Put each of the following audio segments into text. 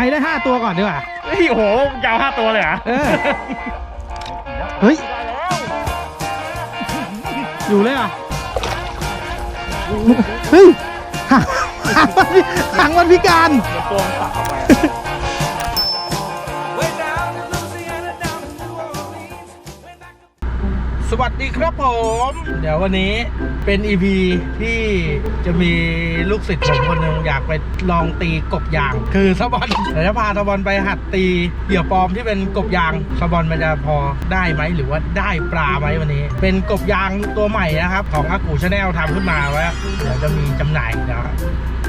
รได้ห้าตัวก่อนดีกว่า เฮ้ยโอ้โหยาวห้าตัวเลยเหรอะเออ เฮ้ย อยู่เลยเหรอะเฮ้ยหางหางมันพิหางมันพิการมันตัวมันตัด สวัสดีครับผม เดี๋ยววันนี้เป็น EP ที่จะมีลูกศิษย์ผมคนหนึ่งอยากไปลองตีกบยาง คือสะบอนเดี๋ยวจะพาสะบอนไปหัดตีเหยื่อปลอมที่เป็นกบยางสะบอนมันจะพอได้ไหมหรือว่าได้ปลาไหมวันนี้ เป็นกบยางตัวใหม่นะครับ ของอากูชาแนลทำขึ้นมาไว้เดี๋ยวจะมีจำหน่ายนะครับ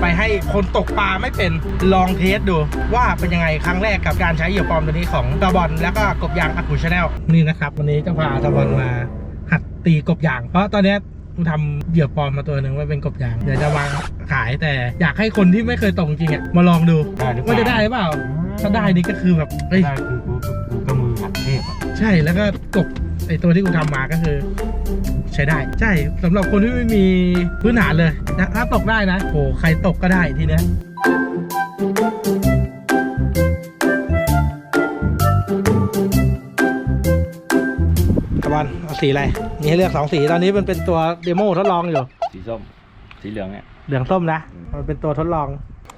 ไปให้คนตกปลาไม่เป็นลองเทสดู ว่าเป็นยังไงครั้งแรกกับการใช้เหยื่อปลอมตัวนี้ของตะบอลแล้วก็กบยางอากูชาแนลนี่นะครับวันนี้จะพาตะบอลมาหัดตีกบยาง เพราะตอนเนี้ยกูทำเหยื่อปลอมมาตัวหนึ่งว่าเป็นกบยางเดี๋ยวจะวางขายแต่อยากให้คนที่ไม่เคยตกจริงๆอะมาลองดูได้หรือเปล่าว่าจะได้หรือเปล่าถ้าได้นี่ก็คือแบบเฮ้ยได้คือกูกูก็มือหัดเทพอะใช่แล้วก็กบไอตัวที่กูทำมาก็คือใช้ได้ ใช่สำหรับคนที่ไม่มีพื้นฐานเลยนะถ้าตกได้นะโหใครตกก็ได้ทีเนี้ยตะวันเอาสีอะไรมีให้เลือกสองสีตอนนี้มันเป็นตัวเดโมทดลองอยู่ สีส้ม สีเหลืองเนี่ยเหลืองส้มนะ มันเป็นตัวทดลอง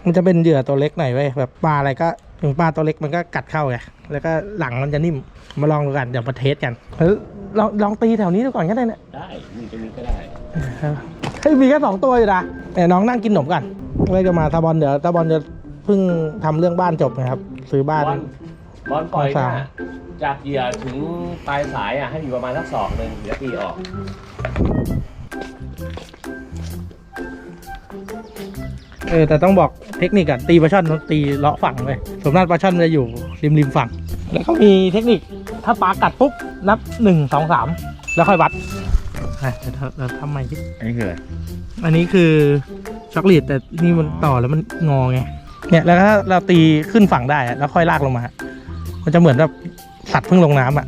มันจะเป็นเหยื่อตัวเล็กหน่อยเว้ยแบบปลาอะไรก็ถึงปลาตัวเล็กมันก็กัดเข้าไงแล้วก็หลังมันจะนิ่มมาลองดูกันเดี๋ยวมาเทสกันเฮ้ย ลองลองตีแถวนี้ดูก่อนก็ได้เนี่ยได้มึงจะมีก็ได้เฮ้ยมีแค่สองตัวอยู่นะแต่น้องนั่งกินขนมกันเลยจะมาตาบอลเดี๋ยวตาบอลจะเพิ่งทำเรื่องบ้านจบนะครับ ซื้อบ้าน บอลบอลปล่อยสาเนี่มยจากเหยื่อถึงปลายสายอะให้อยู่ประมาณสักศอกหนึ่งเดี๋ยวตีออกเออแต่ต้องบอกเทคนิคอะตีปลาช่อนต้องตีเลาะฝั่งเลยส่วนมากปลาช่อนมันจะอยู่ริมริมฝั่ง แล้วเขามีเทคนิค ถ้าปลากัดปุ๊บนับหนึ่งสองสามแล้วค่อยวัดอะเดี๋ยวเราเราทำใหม่ที่อันนี้คืออะไรอันนี้คือช็อกโกแลตแต่นี่มันต่อแล้วมันงอไงเนี่ยแล้วถ้าเราตีขึ้นฝั่งได้อะแล้วค่อยลากลงมา มันจะเหมือนแบบสัตว์เพิ่งลงน้ำอะ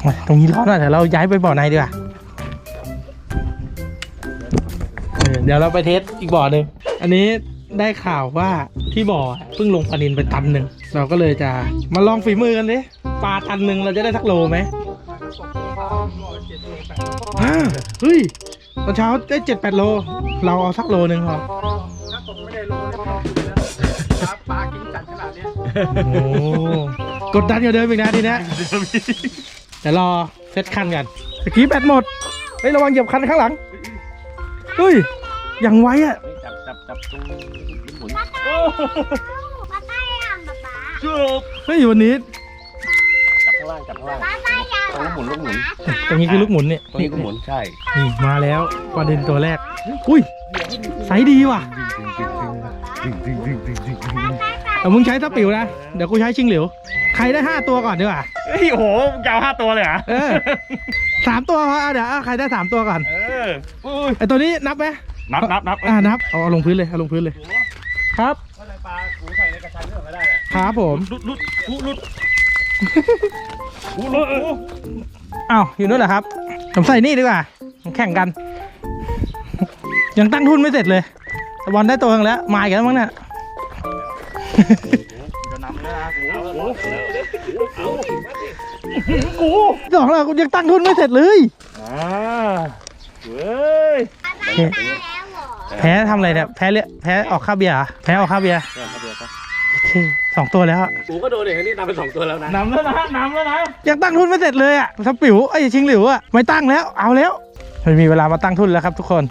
โอ้ยตรงนี้ร้อนอะเดี๋ยวเราย้ายไปบ่อในดีกว่าเออเดี๋ยวเราไปเทสอีกบ่อหนึ่งอันนี้ได้ข่าวว่าที่บ่อเพิ่งลงปลานินไปตันหนึ่งเราก็เลยจะมาลองฝีมือกันดิ ปลาตันหนึ่งเราจะได้สักโลไหมอ่าเฮ้ยตอนเช้าได้เจ็ดแปดโล เราเอาสักโลหนึ่งพอถ้าผมไม่ได้รู้เนี่ยผมอยู่แล้วปลากินจัดขนาดเนี้ยโอ้กดดันกว่าเดิมอีกนะทีเนี้ยเดี๋ยวรอเซตคันกันตะกี้แบตหมดเฮ้ยระวังเหยียบคันข้างหลังเฮ้ยอย่างไวอะเฮ้ยจับจับจับตรงหมุนป๊าป้ายังป๊าป๊าเฮ้ยวันนี้จับข้าง ล่างจับข้างล่างป๊าป้ายังตรงลูกหมุนลูกหมุนตรงนี้คือลูกหมุนเนี่ยตรงนี้ก็หมุนใช่นี่มาแล้วประเด็นตัวแรก อุ้ยไซส์ดีว่ะแต่มึงใช้ตะปิวนะ เดี๋ยวกูใช้ชิงเหลียวใครได้ห้าตัวก่อนดีกว่าเฮ้ยโอ้โหยาวห้าตัวเลยเหรอะเออสามตัวพอเอาเดี๋ยวเอาใครได้สามตัวก่อน เอออุ้ยไอตัวนี้นับไหมนับนับนับอ่านับ เอาเอาลงพื้นเลยเอาลงพื้นเลย ครับอะไรปลากูใส่ในกระชังเรื่องก็ได้เนี่ยครับผมลุดลุดลุด ลุดลุดลุดลุดอ้าวอยู่นู่นเหรอครับ ผมใส่นี่ดีกว่าแข่งกัน ยังตั้งทุนไม่เสร็จเลยตะบอลได้ตัวหนึงแล้ว มาอีกแล้วมั้งเนี่ยจะนำแล้วนะกูกูสองแล้วยังตั้งทุนไม่เสร็จเลย อ่าเว้ยป๊าป้าได้แล้วเหรอแพ้ทำอะไรเนี่ยแพ้เรียแพ้ออกค่าเบียร์เหรอแพ้ออกค่าเบียร์ใช่ครับเดี๋ยวครับโอ เคสองตัวแล้วอะกูก็โดนเด็กนี่นำไปสองตัวแล้วนะนำแล้วนะนำแล้วนะยังตั้งทุนไม่เสร็จเลยอะสปิวไอ้ยชิงหลิวอะไม่ตั้งแล้ว เอาแล้วไม่มีเวลามาตั้งทุนแล้วครับทุกคน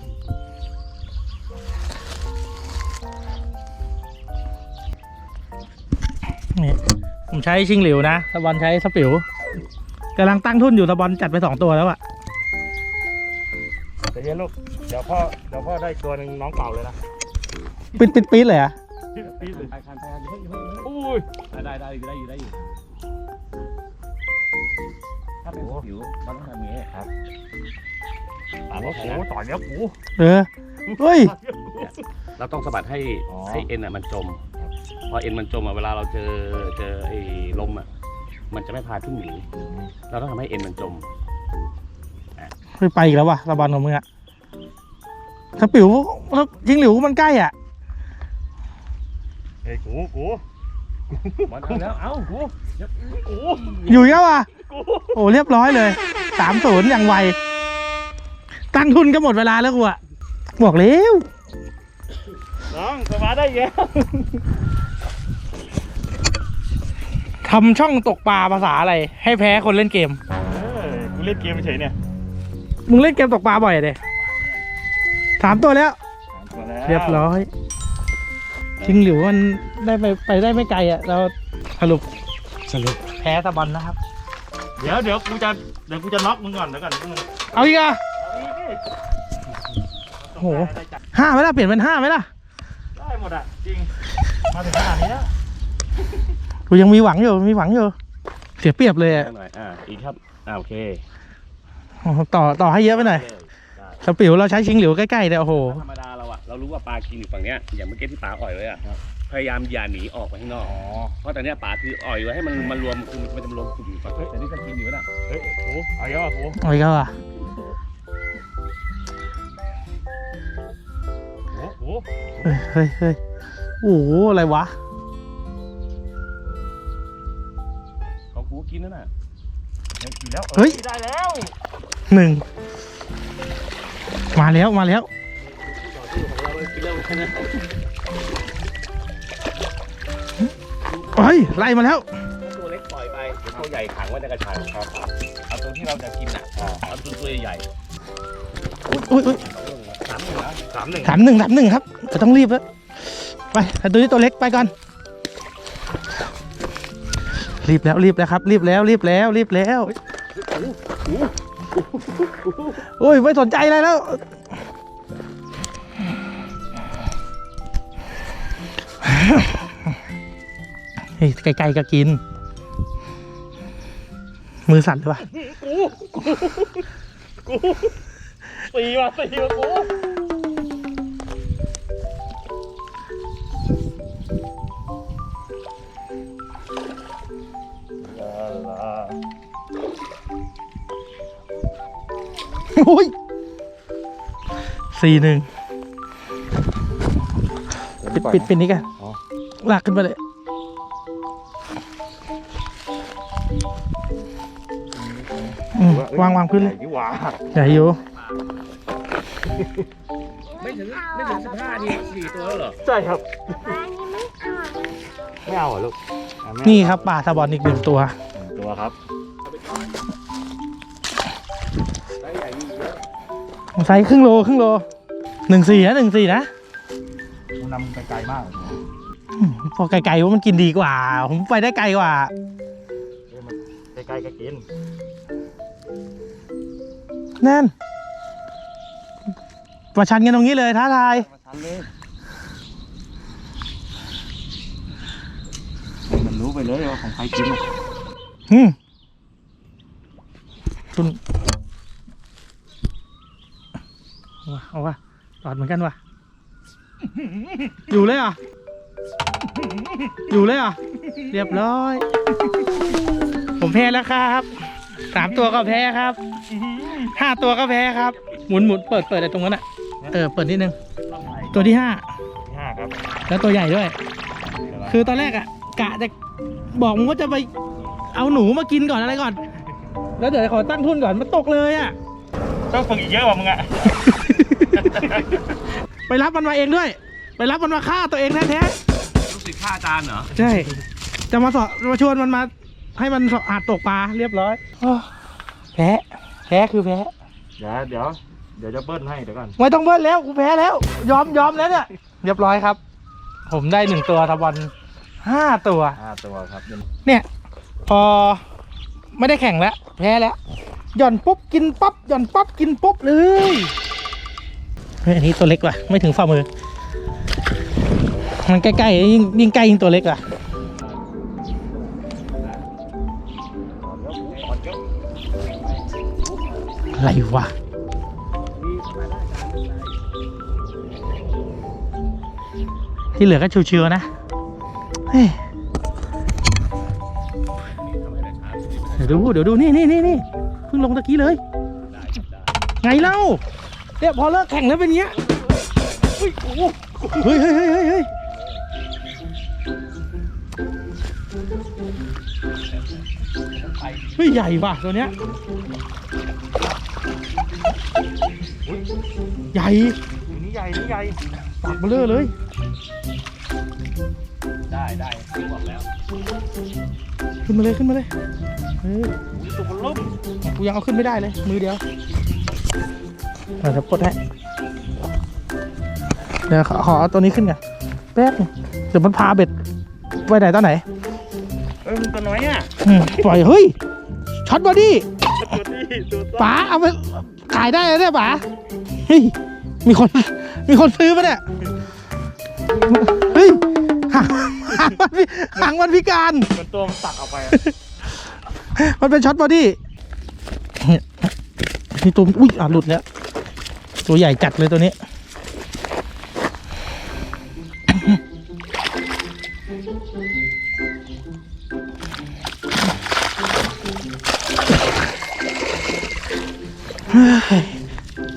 นี่ผมใช้ชิงหลิวนะตะบอลใช้สปิวกำลังตั้งทุนอยู่ตะบอลจัดไปสองตัวแล้วอะเดี๋ยวเย็นลูก เดี๋ยวพ่อ เดี๋ยวพ่อได้ตัวหนึ่งน้องเปล่าเลยนะปิดปิดปิดเลยอะ ปีดเลยไปคันไปคันอยู่เพิ่งอยู่เพิ่งอยู่อุ้ยได้ได้ได้อยู่ได้อยู่ได้อยู่ถ้าเป็นผิวมันต้องทำอย่างนี้ครับโอ้โหต่อยเนี้ยกูเออเฮ้ยเราต้องสะบัดให้อ๋อให้เอ็นอะมันจม พอเอ็นมันจมอะเวลาเราเจอเจอไอ้ลมอะมันจะไม่พาขึ้นหนีเราต้องทำให้เอ็นมันจมไม่ไปอีกแล้ววะตะบอลของมึงอะสปิวแล้วชิงหลิวมันใกล้อะ เฮ้ยกูกูบอลเอาแล้วเอ้ากูกูอยู่เยอะว่ะโอ้เรียบร้อยเลยสามศูนย์อย่างไว ตั้งทุนก็หมดเวลาแล้วกูอะบอกแล้วน้องสมาได้แย่ทำช่องตกปลาภาษาอะไร ให้แพ้คนเล่นเกมเออกูเล่นเกมเฉยเนี่ยมึงเล่นเกมตกปลาบ่อยเดยสามตัวแล้วสามตัวแล้ว เรียบร้อย ชิงหลิวมันได้ไปไปได้ไม่ไกลอะ เราสรุปสรุปแพ้ตะบอลนะครับ เดี๋ยวเดี๋ยวกูจะเดี๋ยวกูจะน็อกมึงก่อนเดี๋ยวก่อนมึงเอาอีกอะโอ้โหห้าไหมล่ะเปลี่ยนเป็นห้าไหมล่ะ ได้หมดอะจริง มาถึงขนาดนี้แล้วกูยังมีหวังอยู่มีหวังอยู่ เสียเปรียบเลยอะหน่อยอ่าอีกครับอ่าโอเคโอ้โหต่อต่อให้เยอะไปหน่อยสปิวเราใช้ชิงหลิวใกล้ๆเนี่ยโอ้โหธรรมดา เราอะเรารู้ว่าปลากินอยู่ฝั่งเนี้ยอย่างเมื่อกี้ที่ปลาอ่อยไว้อะพยายามอย่าหนีออกไปข้างนอกอ๋อเพราะตอนเนี้ยปลาคืออ่อยไว้ให้มันมารวมคือมันจะมารวมกลุ่มอยู่ฝั่งเฮ้ยแต่นี่ก็กินอยู่นะเฮ้ยโอ้เอาเยอะอะกูเอาอีกแล้วอะโอ้โหเฮ้ยเฮ้ยเฮ้ยโอ้โหอะไรวะของกูกินนั่นน่ะเฮ้ยกินแล้วเฮ้ยได้แล้วหนึ่งมาแล้วมาแล้ว เฮ้ยไล่มาแล้ว ตัวเล็กปล่อยไปเดี๋ยวตัวใหญ่ขังไว้ในกระชังครับ เอาตัวที่เราจะกินอะเอาตัวตัวใหญ่อุ้ยอุ้ยอุ้ยสามหนึ่งนะสามหนึ่งสามหนึ่งสามหนึ่งครับจะต้องรีบแล้วไปถ้าดูที่ตัวเล็กไปก่อน รีบแล้วรีบแล้วครับ รีบแล้วรีบแล้วรีบแล้วโอ้ยไม่สนใจอะไรแล้ว เฮ้ยไกลๆก็กิน มือสั่นเลยว่ะตีว่ะตีว่ะกูโอ้ยสี่หนึ่งปิดปิดปิดนี้กันลากขึ้นไปเลย วางวางพื้นเลยนี่หว่าใหญ่อยู่ไม่ถึงไม่ถึงสิบห้าทีสี่ตัวแล้วเหรอใช่ครับปลานี่ไม่เอาไม่เอาเหรอลูกอะไม่เอานี่ครับปลาสะบอนอีกหนึ่งตัว หนึ่งตัวครับไซส์ครึ่งโลครึ่งโลหนึ่งสี่นะหนึ่งสี่นะกูนำไปไกลมากอืมพอไกลๆว่ามันกินดีกว่า ผมไปได้ไกลกว่า เอ้ยมันไกลๆก็กิน นั่นประชันกันตรงนี้เลยท้าทายมาทันเลยมันรู้ไปเลยว่าของใครกินอะอืมทุนเอาวะเอาวะตอดเหมือนกันวะอยู่เลยเหรอะ อยู่เลยเหรอะ เรียบร้อย ผมแพ้แล้วครับ สามตัวก็แพ้ครับห้าตัวก็แพ้ครับ หมุนหมุนเปิดเปิดไอ้ตรงนั้นอะ เออ เปิดนิดนึง ตัวที่ห้าห้าครับ แล้วตัวใหญ่ด้วย คือตอนแรกอะกะจะบอกมึงว่าจะไปเอาหนูมากินก่อนอะไรก่อน แล้วเดี๋ยวขอตั้งทุนก่อนมันตกเลยอะต้องฝึกอีกเยอะกว่ามึงอะไปรับมันมาเองด้วย ไปรับมันมาฆ่าตัวเองแท้ลูกศิษย์ฆ่าอาจารย์เหรอๆใช่ จะมาสอนมาชวนมันมา ให้มันหัดตกปลาเรียบร้อยโอ้แพ้แพ้คือแพ้เดี๋ยวเดี๋ยวเดี๋ยวจะเบิ้ลให้เดี๋ยวก่อนไม่ต้องเบิ้ลแล้วกูแพ้แล้ว ยอมยอมแล้วเนี่ยเรียบร้อยครับ ผมได้หนึ่งตัวทบอลห้าตัวห้าตัวครับ เนี่ย พอไม่ได้แข่งแล้ว แพ้แล้วหย่อนปุ๊บกินปั๊บหย่อนปั๊บกินปุ๊บเลยเฮ้ยอันนี้ตัวเล็กว่ะไม่ถึงฝ่ามือ มันใกล้ๆยิ่งยิ่งใกล้ยิ่งตัวเล็กว่ะ อะไรวะที่เหลือก็ชิวๆนะเฮ้ยเดี๋ยวดูเดี๋ยวดูนี่นี่นี่นี่เพิ่งลงตะกี้เลย ไงเล่าเนี่ยพอเลิกแข่งแล้วเป็นเงี้ยเฮ้ยเฮ้ยเฮ้ยเฮ้ยเฮ้ยเฮ้ยใหญ่ว่ะตัวเนี้ย ใหญ่นี่ใหญ่นี่ใหญ่ปากเบลอเลย ได้ได้บอกแล้วขึ้นมาเลยขึ้นมาเลยเออตัวมันล่มกูยังเอาขึ้นไม่ได้เลย มือเดียวอะเดี๋ยวปลดให้เดี๋ยวขอขอเอาตัวนี้ขึ้นไงแป๊บนึงเดี๋ยวมันพาเบ็ดไว้ไหนตอนไหนเอ้ยมันตัวน้อยอะอืมปล่อยเฮ้ยช็อตบอดี้ ตัวนี้ตัวต้นป๋าเอาไปขายได้เลยเนี่ยป๋าเฮ้ยมีคน มีคนซื้อปะเนี่ยเฮ้ยหางหางมันพิหางมันพิการมันตัวมันตักเอาไปอะมันเป็นช็อตบอดี้นี่ตัวอุ้ยอะหลุดแล้วตัวใหญ่จัดเลยตัวนี้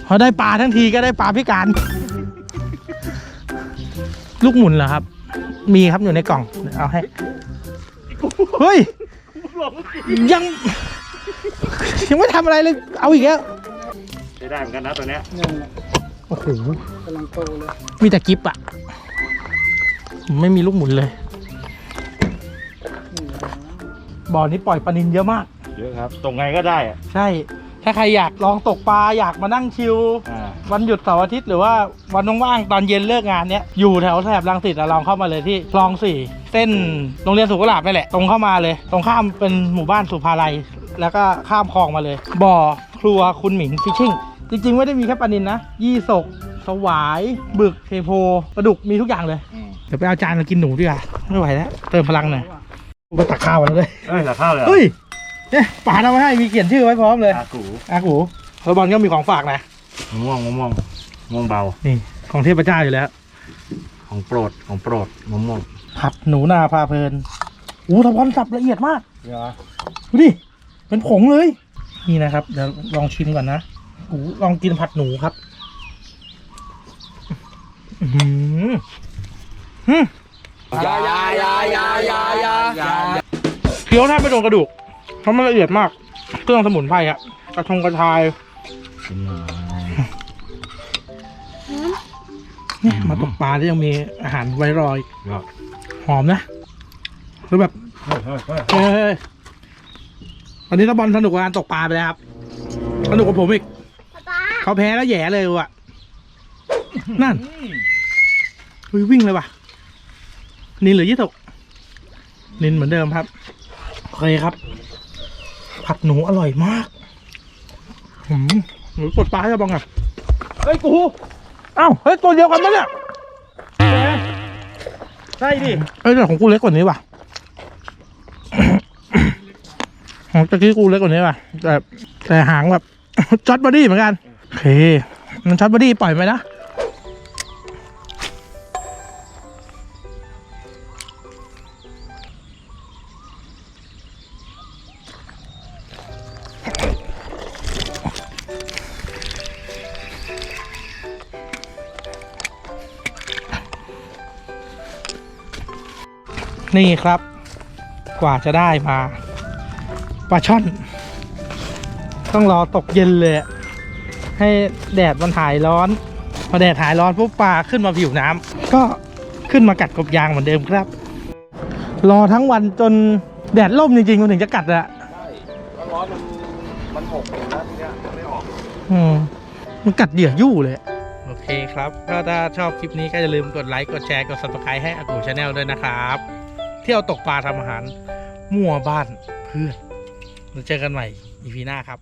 พอได้ปลาทั้งทีก็ได้ปลาพิการ ลูกหมุนเหรอครับ มีครับอยู่ในกล่องเดี๋ยวเอาให้ เฮ้ย ยัง ยังไม่ทำอะไรเลย เอาอีกแล้ว ใช้ได้เหมือนกันนะตัวเนี้ยเนี่ยแหละโอ้โหกำลังโตเลย มีแต่กิฟอะไม่มีลูกหมุนเลยนี่บ่อนี้ปล่อยปลานินเยอะมาก เยอะครับ ตรงไงก็ได้อะใช่ ถ้าใครอยากลองตกปลาอยากมานั่งชิลอ่าวันหยุดเสาร์อาทิตย์หรือว่าวันว่างๆตอนเย็นเลิกงานเนี้ยอยู่แถวแถบรังสิตอะลองเข้ามาเลยที่คลองสี่เส้นโรงเรียนสุขลาบนี่แหละ ตรงเข้ามาเลย ตรงข้ามเป็นหมู่บ้านสุภาลัย แล้วก็ข้ามคลองมาเลย บ่อครัวคุณหมิงฟิชชิ่งจริงๆ ไม่ได้มีแค่ปลานินนะ ยี่สก สวาย บึกเทโพปลาดุกมีทุกอย่างเลยอืมเดี๋ยวไปเอาจานมากินหนูดีกว่าไม่ไหวแล้ว เติมพลังหน่อยไปตักข้าวมาเลยเอ้ยแต่ข้าวเลยเหรอเฮ้ย เนี่ยป๋าทำมาให้มีเขียนชื่อไว้พร้อมเลยอากูอากูแล้วบอลก็มีของฝากนะมะม่วงมะม่วงมะม่วงเบา นี่ ของเทพเจ้าอยู่แล้ว ของโปรดของโปรดมะม่วงผัดหนูนาพาเพลินอู้ทะพอนสับละเอียดมากเหรอดูดิเป็นผงเลย นี่นะครับ เดี๋ยวลองชิมก่อนนะอู้ลองกินผัดหนูครับอือหือหืมยายายายายายายาเคี้ยวแทบไม่โดนกระดูก เพราะมันละเอียดมาก เครื่องสมุนไพรอะกระชงกระชายเนี่ยมาตกปลาที่ยังมีอาหารไว้รอยเหรอหอมนะคือแบบเฮ้ยเฮ้ยเฮ้ยเฮ้ยตอนนี้ตะบอลสนุกกับการตกปลาไปแล้วครับสนุกกับผมอีกป๊าป๊าเขาแพ้แล้วแหย่เลยว่ะ นั่นเฮ้ยวิ่งเลยว่ะ นินหรือยี่ตก นินเหมือนเดิมครับ โอเคครับ ผัดหนูอร่อยมากหืมหนูกดปลาให้เราบ้างอะเฮ้ยกูเอ้าเฮ้ยตัวเดียวกันมั้ยเนี่ยใช่ดิเอ้ยแต่ของกูเล็กกว่านี้ว่ะของตะกี้กูเล็กกว่านี้ว่ะ แต่แต่หางแบบช็อตบอดี้เหมือนกันโอเคมันช็อตบอดี้ปล่อยไปนะ นี่ครับ กว่าจะได้มาปลาช่อน ต้องรอตกเย็นเลยอะให้แดดมันหายร้อน พอแดดหายร้อนปุ๊บปลาขึ้นมาผิวน้ำก็ขึ้นมากัดกบยางเหมือนเดิมครับ รอทั้งวันจนแดดล่มจริงๆมันถึงจะกัดอะร้อนมันมันหกอยู่แล้วทีเนี้ยไม่ออกอืมมันกัดเหยื่อยู่เลยโอเคครับ ก็ถ้าชอบคลิปนี้ก็อย่าลืมกดไลค์ กดแชร์ กด subscribe ให้อากูชาแนลด้วยนะครับ เที่ยวตกปลาทำอาหารมั่วบ้านเพื่อนเราเจอกันใหม่อีพีหน้าครับ